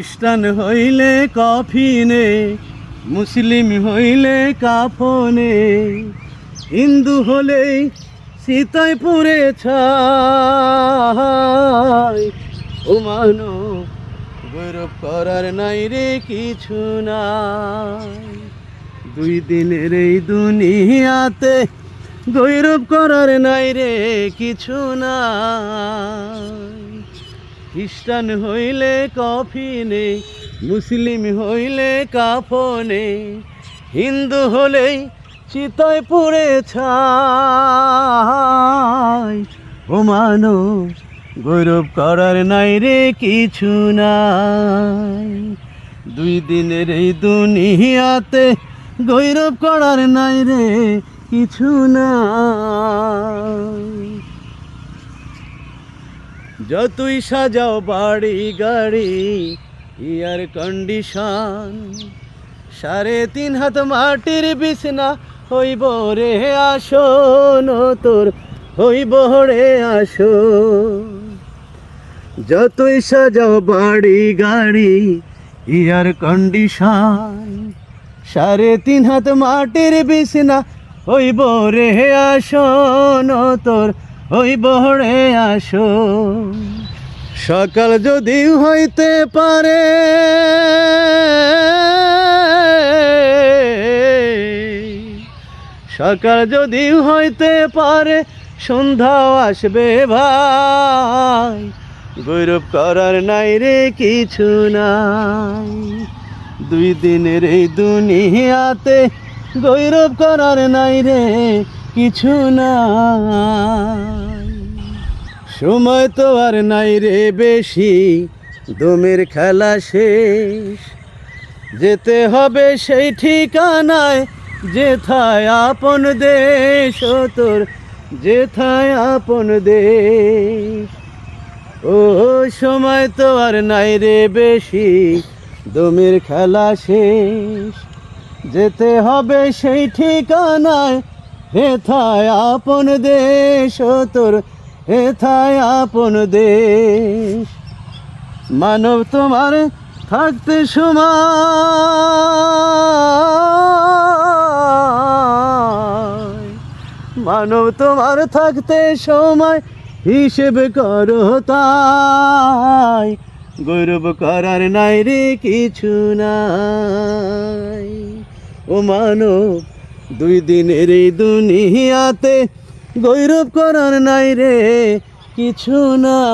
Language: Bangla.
খ্রিস্টান হইলে কফিনে, মুসলিম হইলে কাফনে। হিন্দু হলে সীতায় পুরে ছাই। ও মানো গৌরব করার নাই রে কিছু নাই। দুই দিনের এই দুনিয়াতে গৌরব করার নাই রে কিছু নাই। খ্রিস্টান হইলে কফিনে, মুসলিম হইলে কাফনে, হিন্দু হলেই চিতায় পড়ে ছাই। ও গৌরব করার নাই রে কিছু নাই। দুই দিনের এই দুনিয়াতে গৌরব করার নাই রে কিছু নাই। যতই সাজাও বাড়ি, গাড়ি, ইয়ার কন্ডিশন সাড়ে তিন হাত মাটির বিছনা হইব রে আসন তোর হইব রে আসো। যতই সাজাও বাড়ি, গাড়ি, ইয়ার কন্ডিশন সাড়ে তিন হাত মাটির বিছনা হইব রে আসন তোর হইব রে আসো। সকাল যদি হইতে পারে, সকাল যদি হইতে পারে, সন্ধ্যাও আসবে ভাই। গৌরব করার নাই রে কিছু নাই। দুই দিনের এই দুনিয়াতে গৌরব করার নাই রে কিছু না সময় তো আর নাই রে বেশি, দমের খেলা শেষ। যেতে হবে সেই ঠিকানায়, যেথায় আপন দেশ ও তোর, যেথায় আপন দেশ। ও, সময় তো আর নাই রে বেশি, দমের খেলা শেষ। যেতে হবে সেই ঠিকানায় হেথায় আপন দেশ তোর হেথায় আপন দেশ। মানব তোমার থাকতে সময়। মানব তোমার থাকতে সময়, হিসেব করো তাই। গৌরব করার নাই রে কিছু নাই। ও মানব দুই দিনের এই দুনিয়াতে গৌরব করার নাই রে কিছু নাই।